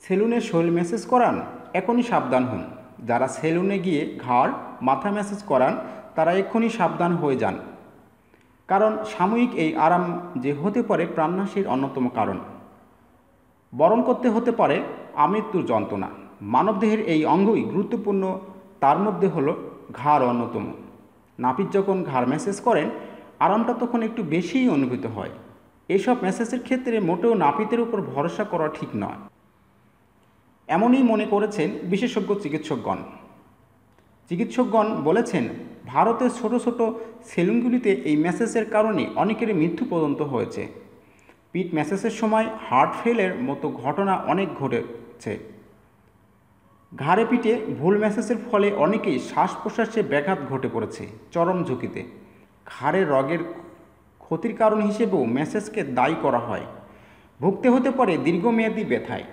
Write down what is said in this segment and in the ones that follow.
সেলুনে শরীর ম্যাসেজ করান, এখনই সাবধান হন। যারা সেলুনে গিয়ে ঘাড়, মাথা ম্যাসেজ করান, তারা এক্ষুনি সাবধান হয়ে যান। কারণ সাময়িক এই আরাম যে হতে পারে প্রাণনাশের অন্যতম কারণ। বরণ করতে হতে পারে আমৃত্যুর যন্ত্রণা। মানবদেহের এই অঙ্গই গুরুত্বপূর্ণ, তার মধ্যে হলো ঘাড় অন্যতম। নাপিত যখন ঘাড় ম্যাসেজ করেন, আরামটা তখন একটু বেশিই অনুভূত হয়। এসব ম্যাসেজের ক্ষেত্রে মোটেও নাপিতের উপর ভরসা করা ঠিক নয়। এমনই মনে করেছেন বিশেষজ্ঞ চিকিৎসকগণ। চিকিৎসকগণ বলেছেন ভারতের ছোট ছোট সেলুনগুলিতে এই ম্যাসেজের কারণে অনেকেরই মৃত্যু পর্যন্ত হয়েছে। পিট ম্যাসেজের সময় হার্ট ফেলের মতো ঘটনা অনেক ঘটেছে। ঘাড়ে পিঠে ভুল ম্যাসেজের ফলে অনেকেই শ্বাস প্রশ্বাসে ব্যাঘাত ঘটে পড়েছে, চরম ঝুঁকিতে। ঘাড়ে রগের ক্ষতির কারণ হিসেবেও ম্যাসেজকে দায়ী করা হয়। ভুগতে হতে পারে দীর্ঘমেয়াদী ব্যথায়।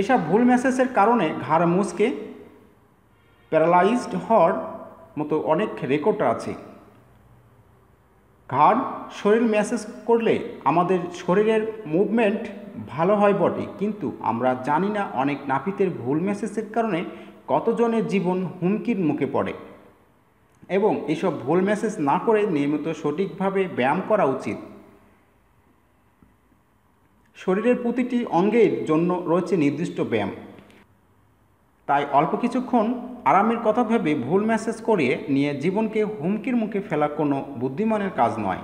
এসব ভুল ম্যাসেজের কারণে ঘাড় মুচকে প্যারালাইজড হওয়ার মতো অনেক রেকর্ড আছে। ঘাড়, শরীর ম্যাসেজ করলে আমাদের শরীরের মুভমেন্ট ভালো হয় বটে, কিন্তু আমরা জানি না অনেক নাপিতের ভুল মেসেজের কারণে কতজনের জীবন হুমকির মুখে পড়ে। এবং এসব ভুল মেসেজ না করে নিয়মিত সঠিকভাবে ব্যায়াম করা উচিত। শরীরের প্রতিটি অঙ্গের জন্য রয়েছে নির্দিষ্ট ব্যায়াম। তাই অল্প কিছুক্ষণ আরামের কথা ভেবে ভুল মেসেজ করিয়ে নিয়ে জীবনকে হুমকির মুখে ফেলা কোনো বুদ্ধিমানের কাজ নয়।